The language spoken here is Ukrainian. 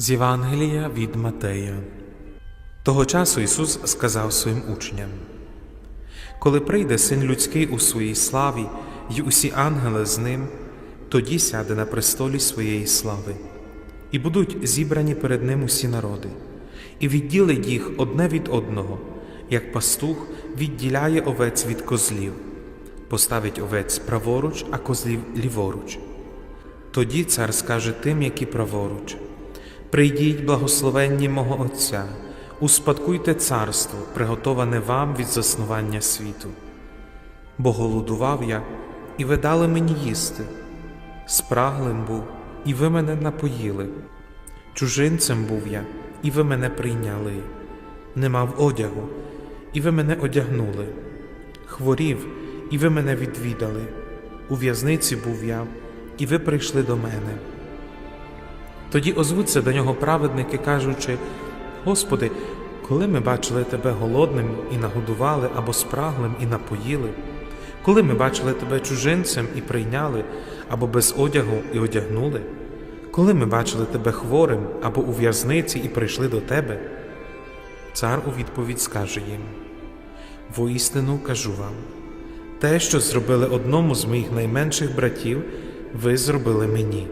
З Євангелія від Матея. Того часу Ісус сказав своїм учням: Коли прийде син людський у своїй славі, й усі ангели з ним, тоді сяде на престолі своєї слави, і будуть зібрані перед ним усі народи, і відділить їх одне від одного, як пастух відділяє овець від козлів, поставить овець праворуч, а козлів ліворуч. Тоді цар скаже тим, які праворуч: Прийдіть, благословенні мого Отця, успадкуйте царство, приготоване вам від заснування світу. Бо голодував я, і ви дали мені їсти, спраглим був, і ви мене напоїли, чужинцем був я, і ви мене прийняли, не мав одягу, і ви мене одягнули, хворів, і ви мене відвідали, у в'язниці був я, і ви прийшли до мене. Тоді озвуться до нього праведники, кажучи: Господи, коли ми бачили Тебе голодним і нагодували, або спраглим і напоїли, коли ми бачили Тебе чужинцем і прийняли, або без одягу і одягнули, коли ми бачили Тебе хворим або у в'язниці і прийшли до Тебе, цар у відповідь скаже їм: Воістину кажу вам, те, що зробили одному з моїх найменших братів, ви зробили мені.